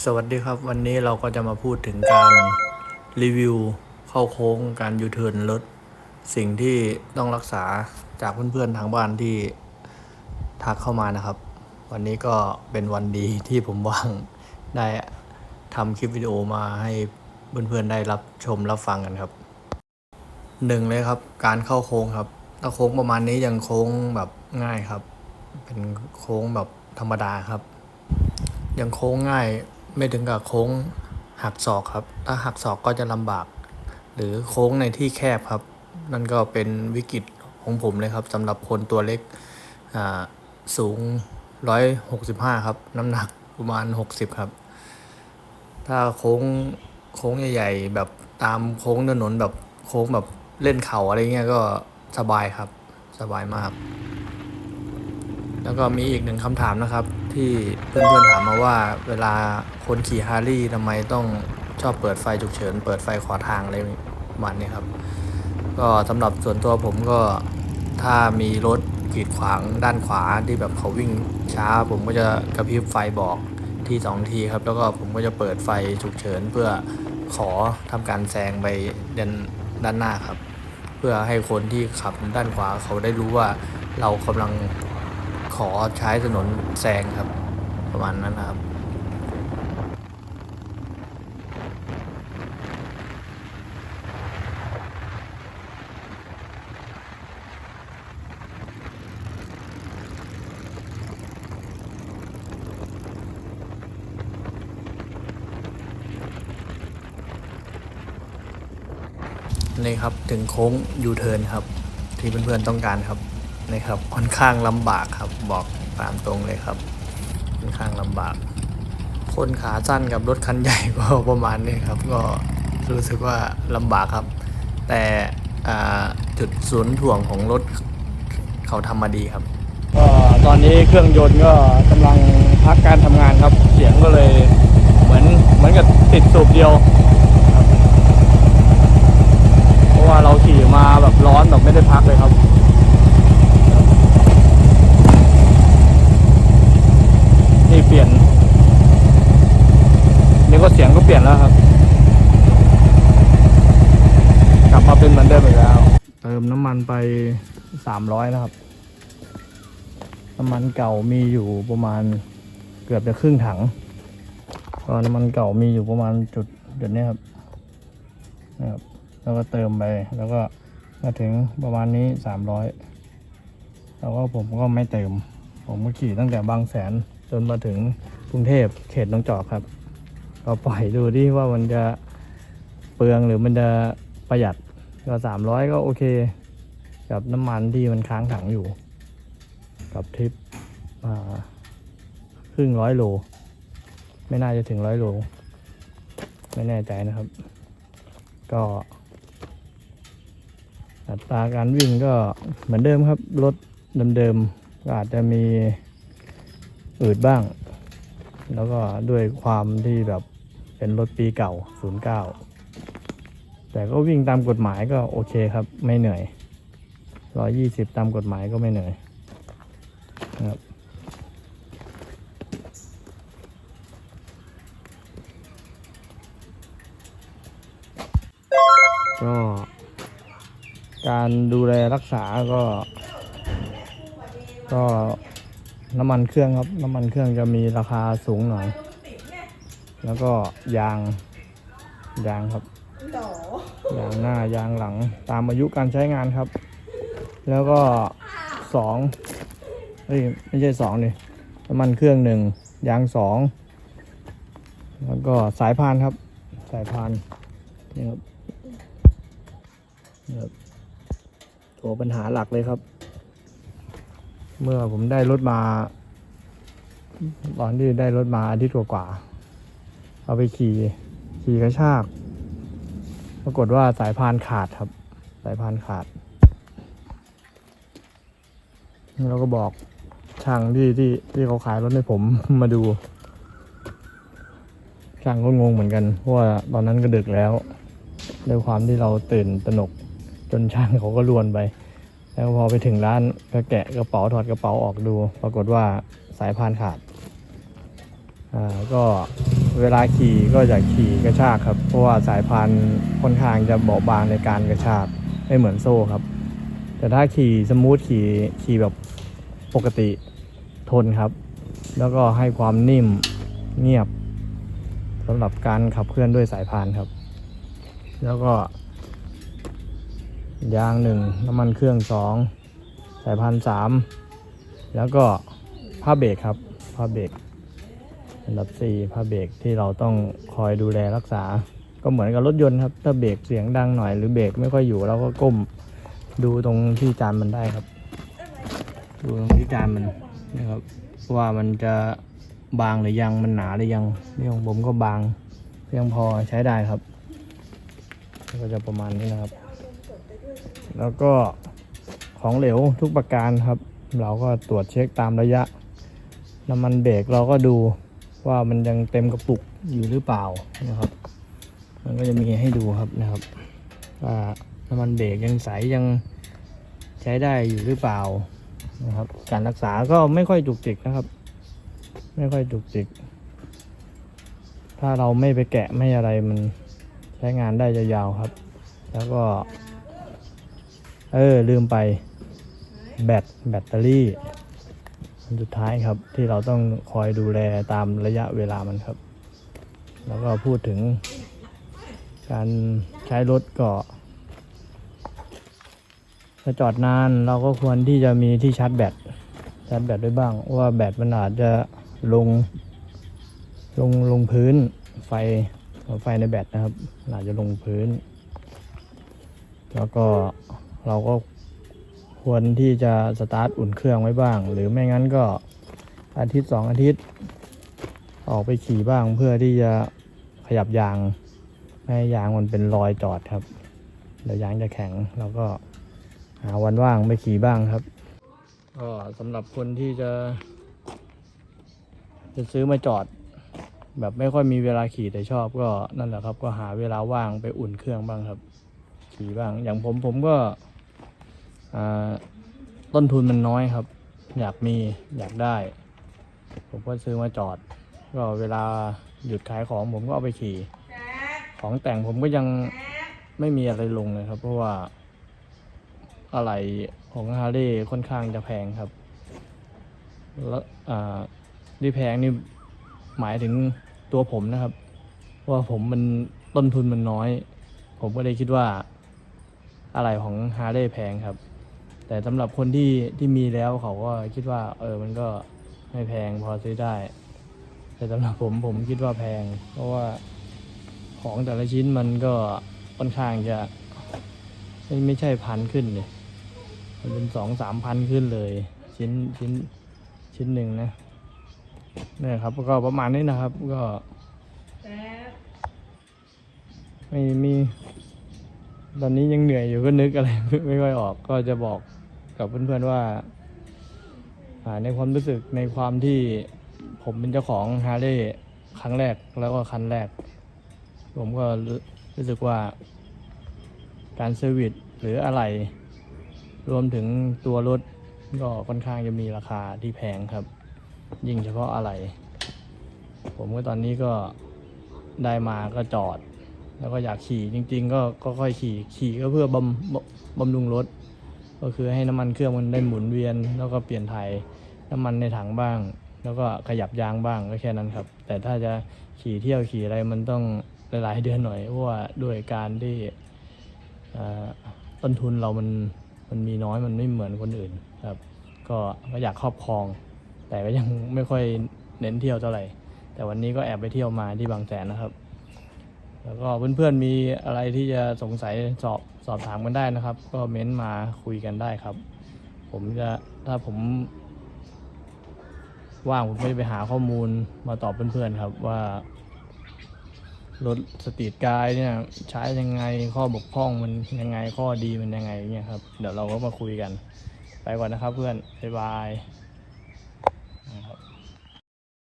สวัสดีครับ วันนี้เราก็จะมาพูดถึงการรีวิวเข้าโค้งการยูเทิร์นรถ สิ่งที่ต้องรักษาจากเพื่อนๆทางบ้านที่ทักเข้ามานะครับ วันนี้ก็เป็นวันดีที่ผมว่างได้ทำคลิปวิดีโอมาให้เพื่อนๆได้รับชมรับฟังกันครับหนึ่งเลยครับ การเข้าโค้งครับถ้าโค้งประมาณนี้ยังโค้งแบบง่ายครับ เป็นโค้งแบบธรรมดาครับ ยังโค้งง่าย ไม่ถึงกับโค้งหักศอกครับ ถ้าหักศอกก็จะลำบาก หรือโค้งในที่แคบครับ นั่นก็เป็นวิกฤตของผมเลยครับสำหรับคนตัวเล็กอ่าสูง 165 ครับ น้ำหนักประมาณ 60 ครับ ถ้าโค้งโค้งใหญ่ ๆ แบบตามโค้งถนนแบบโค้งแบบเล่นเข่าอะไรเงี้ยก็สบายครับ สบายมาก แล้วก็มีอีกหนึ่งคำถามนะครับ ที่เพื่อนๆถามมาว่าเวลาคนขี่ฮาร์ลีย์ทำไมต้องชอบเปิดไฟฉุกเฉิน เปิดไฟขอทางอะไรประมาณนี้ครับ ก็สำหรับส่วนตัวผมก็ถ้ามีรถกีดขวางด้านขวาที่แบบเขาวิ่งช้า ผมก็จะกระพริบไฟบอกที่สองทีครับ แล้วก็ผมก็จะเปิดไฟฉุกเฉิน เพื่อขอทำการแซงไปด้านด้านหน้าครับ เพื่อให้คนที่ขับด้านขวาเขาได้รู้ว่าเรากำลัง ขอใช้ถนนแซงครับ ประมาณนั้นนะครับนี่ครับถึงโค้งยูเทิร์นครับ ที่เพื่อนๆต้องการครับ นี่ครับ ค่อนข้างลำบากครับบอกตามตรงเลยครับ ค่อนข้างลำบาก คนขาสั้นกับรถคันใหญ่ก็ประมาณนี้ครับ ก็รู้สึกว่าลำบากครับ แต่จุดศูนย์ถ่วงของรถเขาทำมาดีครับก็ตอนนี้เครื่องยนต์ก็กำลังพักการทำงานครับ เสียงก็เลยเหมือนเหมือนกับติดสูบเดียวเพราะว่าเราขี่มาแบบร้อนแบบไม่ได้พักเลยครับ นี่เปลี่ยน นี่ก็เสียงก็เปลี่ยนแล้วครับ กลับมาเป็นเหมือนเดิมอีกแล้ว เติ มันไปสามร้อยนะครับ น้ำมันเก่ามีอยู่ประมาณเกือบจะครึ่งถังก็น้ำมันเก่ามีอยู่ประมาณจุดจุดเนี้ครับนะครับ แล้วก็เติมไปแล้วก็มาถึงประมาณนี้สามร้อยแล้วก็ผมก็ไม่เติม ผมก็ขี่ตั้งแต่บางแสนจนมาถึงกรุงเทพเขตหนองจอกครับก็ปล่อยดูดิว่ามันจะเปลืองหรือมันจะประหยัดก็สามร้อยก็โอเค กับน้ำมันที่มันค้างถังอยู่ กับทริปอ่าครึ่งร้อยโล ไม่น่าจะถึงร้อยโล ไม่แน่ใจนะครับ ก็อัตราการวิ่งก็เหมือนเดิมครับ รถเดิมๆก็อาจจะมีอืดบ้าง แล้วก็ด้วยความที่แบบเป็นรถปีเก่า 09 แต่ก็วิ่งตามกฎหมายก็โอเคครับ ไม่เหนื่อย 120ตามกฎหมายก็ไม่เหนื่อยนะครับก็การดูแลรักษาก็ ก็น้ำมันเครื่องครับ น้ำมันเครื่องจะมีราคาสูงหน่อย แล้วก็ยาง ยางครับ ยางหน้ายางหลังตามอายุการใช้งานครับ แล้วก็สองเฮ้ยไม่ใช่สองดิน้ำมันเครื่องหนึ่งยางสองแล้วก็สายพานครับ สายพานนี่ครับนี่ครับตัวปัญหาหลักเลยครับ เมื่อผมได้รถมา ตอนที่ได้รถมาอาทิตย์กว่าๆเอาไปขี่ขี่กระชาก ปรากฏว่าสายพานขาดครับ สายพานขาด เราก็บอกช่างที่ที่ที่เขาขายรถให้ผมมาดู ช่างก็งงเหมือนกันเพราะว่าตอนนั้นก็ดึกแล้วด้วยความที่เราตื่นตระหนกจนช่างเขาก็ลวนไป แล้วพอไปถึงร้านก็แกะกระเป๋าถอดกระเป๋าออกดู ปรากฏว่าสายพานขาดอ่าก็เวลาขี่ก็จะขี่กระชากครับ เพราะว่าสายพานค่อนข้างจะเบาบางในการกระชากไม่เหมือนโซ่ครับ แต่ถ้าขี่สมูทขี่ขี่แบบปกติทนครับ แล้วก็ให้ความนิ่มเงียบสำหรับการขับเคลื่อนด้วยสายพานครับ แล้วก็ ยางหนึ่งน้ำมันเครื่องสองสายพานสามแล้วก็ผ้าเบรกครับผ้าเบรกอันดับสี่ผ้าเบรกที่เราต้องคอยดูแลรักษา ก็เหมือนกับรถยนต์ครับ ถ้าเบรกเสียงดังหน่อยหรือเบรกไม่ค่อยอยู่เราก็ก้ม ดูตรงที่จานมันได้ครับ ดูตรงที่จานมันนะครับ ว่ามันจะบางหรือยังมันหนาหรือยังนี่ของผมก็บางเพียงพอใช้ได้ครับ ก็จะประมาณนี้นะครับ แล้วก็ของเหลวทุกประการครับ เราก็ตรวจเช็คตามระยะน้ำมันเบรกเราก็ดูว่ามันยังเต็มกระปุกอยู่หรือเปล่านะครับ มันก็จะมีให้ดูครับนะครับว่า น้ำมันเบรกยังใสยังใช้ได้อยู่หรือเปล่านะครับ การรักษาก็ไม่ค่อยจุกจิกนะครับ ไม่ค่อยจุกจิก ถ้าเราไม่ไปแกะไม่อะไรมันใช้งานได้ยาวๆครับ แล้วก็ เออลืมไปแบตแบตเตอรี่อันสุดท้ายครับที่เราต้องคอยดูแลตามระยะเวลามันครับ แล้วก็พูดถึงการใช้รถก็ ถ้าจอดนานเราก็ควรที่จะมีที่ชาร์จแบตชาร์จแบตด้วยบ้าง ว่าแบตมันอาจจะลงลงลงพื้นไฟไฟในแบตนะครับอาจจะลงพื้น แล้วก็เราก็ควรที่จะสตาร์ทอุ่นเครื่องไว้บ้าง หรือไม่งั้นก็อาทิตย์สองอาทิตย์ ออกไปขี่บ้างเพื่อที่จะขยับยาง ไม่ให้ยางมันเป็นรอยจอดครับเดี๋ยวยางจะแข็งเราก็ หาวันว่างไปขี่บ้างครับก็สำหรับคนที่จะ จะซื้อมาจอด แบบไม่ค่อยมีเวลาขี่แต่ชอบก็นั่นแหละครับ ก็หาเวลาว่างไปอุ่นเครื่องบ้างครับ ขี่บ้าง อย่างผมผมก็ต้นทุนมันน้อยครับ อยากมีอยากได้ ผมก็ซื้อมาจอด ก็เวลาหยุดขายของผมก็เอาไปขี่ ของแต่งผมก็ยังไม่มีอะไรลงเลยครับ เพราะว่า อะไรของฮาร์เลย์ค่อนข้างจะแพงครับ แล้วอ่าที่แพงนี่หมายถึงตัวผมนะครับ ว่าผมมันต้นทุนมันน้อย ผมก็เลยคิดว่าอะไรของฮาร์เลย์แพงครับ แต่สำหรับคนที่ที่มีแล้วเขาก็คิดว่า เออมันก็ไม่แพงพอซื้อได้ แต่สำหรับผมผมคิดว่าแพง เพราะว่าของแต่ละชิ้นมันก็ค่อนข้างจะ ไม่ไม่ใช่พันขึ้นเลย มันเป็นสองสามพันขึ้นเลย ชิ้นชิ้นชิ้นหนึ่งนะเนี่ยครับก็ประมาณนี้นะครับ ก็ไม่มีตอนนี้ยังเหนื่อยอยู่ก็นึกอะไรไม่ค่อยออก ก็จะบอกกับเพื่อนๆว่าอ่าในความรู้สึกในความที่ผมเป็นเจ้าของฮาร์เลย์ครั้งแรกแล้วก็คันแรก ผมก็รู้รู้สึกว่าการเซอร์วิสหรืออะไร รวมถึงตัวรถก็ค่อนข้างจะมีราคาที่แพงครับ ยิ่งเฉพาะอะไร ผมก็ตอนนี้ก็ได้มาก็จอด แล้วก็อยากขี่จริง ๆ ก็ก็ค่อยขี่ขี่ก็เพื่อบำบำรุงรถ ก็คือให้น้ำมันเครื่องมันได้หมุนเวียน แล้วก็เปลี่ยนถ่ายน้ำมันในถังบ้าง แล้วก็ขยับยางบ้างก็แค่นั้นครับ แต่ถ้าจะขี่เที่ยวขี่อะไรมันต้องหลายๆเดือนหน่อยเพราะว่าด้วยการที่ต้นทุนเรามัน มันมีน้อยมันไม่เหมือนคนอื่นครับ ก็ก็อยากครอบครอง แต่ก็ยังไม่ค่อยเน้นเที่ยวเท่าไหร่ แต่วันนี้ก็แอบไปเที่ยวมาที่บางแสนนะครับ แล้วก็เพื่อนๆมีอะไรที่จะสงสัยสอบสอบถามกันได้นะครับ ก็เม้นต์มาคุยกันได้ครับ ผมจะถ้าผมว่างผมก็จะไปหาข้อมูลมาตอบเพื่อนๆครับว่า รถสตรีทกายเนี่ย ใช้ยังไงข้อบกพร่องมันยังไงข้อดีมันยังไงเนี่ยครับ เดี๋ยวเราก็มาคุยกัน ไปก่อนนะครับเพื่อน บ๊ายบาย